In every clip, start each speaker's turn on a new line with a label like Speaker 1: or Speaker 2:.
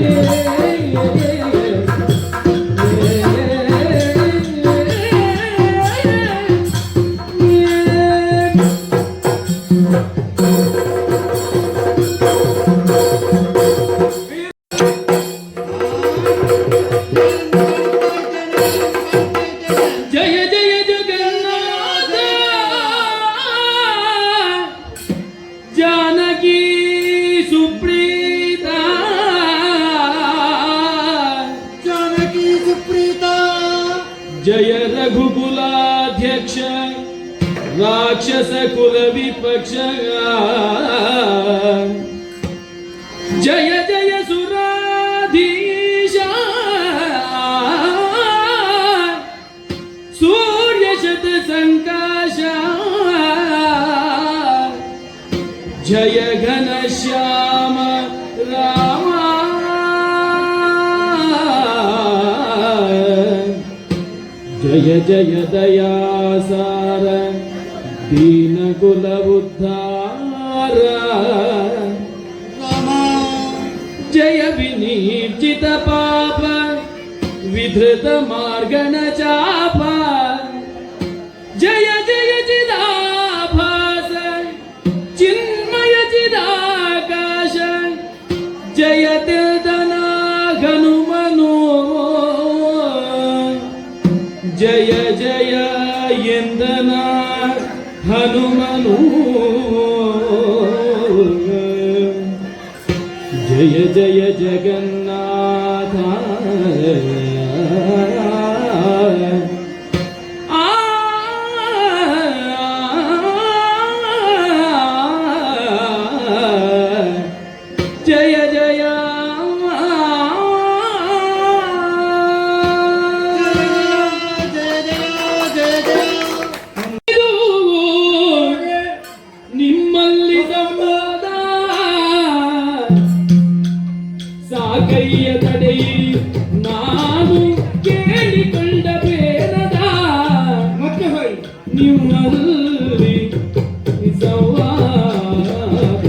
Speaker 1: Yeah. ರಾಕ್ಷಸ ಕುಲ ವಿಪಕ್ಷ ಜಯ ಜಯ ಸುರಾಧೀಶ ಸೂರ್ಯ ಶತ ಸಂಕಾಶ ಜಯ ಘನ ಶ್ಯಾಮ ರಾಮ ಜಯ ಜಯ ದಯಾಸಾರ ದೀನ దీనగుల ఉద్ధార జయ వినీర్జిత పాప విధృత మార్గణ చాప జయ జయ చిదాభాస చిన్మయ చిదాకాశ జయ తిర్దనాఘనుమను జయ జయ
Speaker 2: ఎందనా హనుమను జయ జయ
Speaker 1: జగన్నాథ జయ జయ ಸಾಕಯ್ಯ ತಡೆಯಿರಿ ನಾನು ಕೇಳಿಕೊಂಡ ಬೇಡದ
Speaker 2: ಮತ್ತೆ ಹೋಯ್.
Speaker 1: ನಿಮ್ಮಲ್ಲಿ ಸಂವಾದ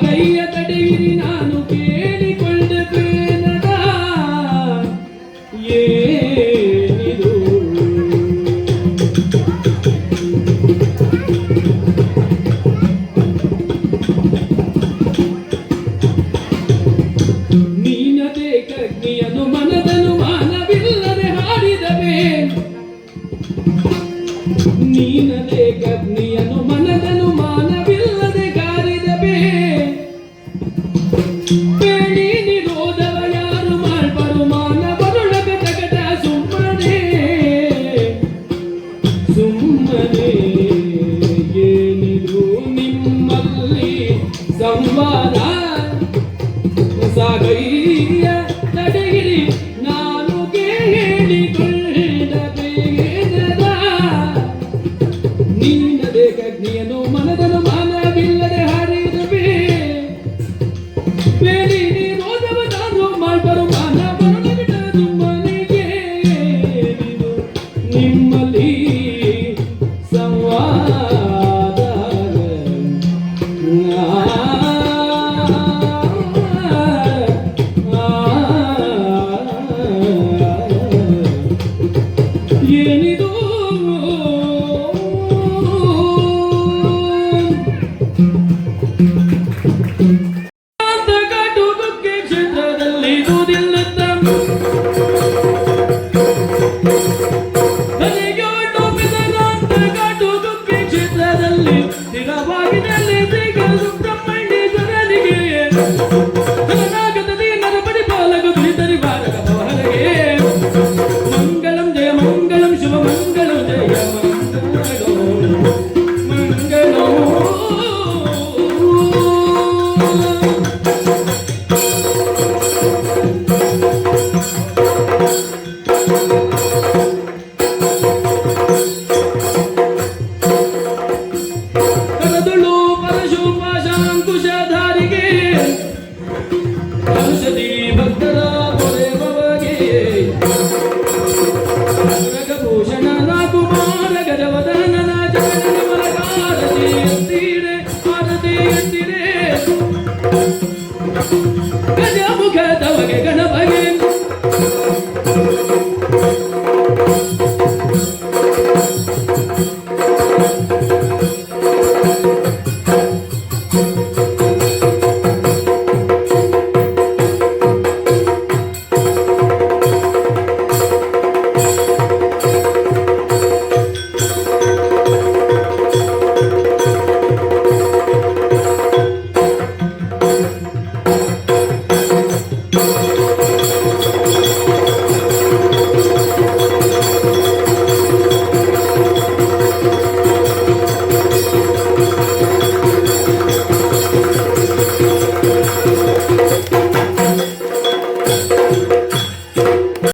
Speaker 1: ಕೈಯ ತಡೆಯಿರಿ ನಾನು ಕೇಳಿ रे ಕುಶಧಾರಿಗೆ ಔಷಧಿ ಭಕ್ತರ ಪೊರೆವಗೆ ಭೂಷಣ ಕುಮಾರ ಗಜವದನ ಆರತಿ ಎತ್ತಿರೆ ಆರತಿ ಎತ್ತಿರೆ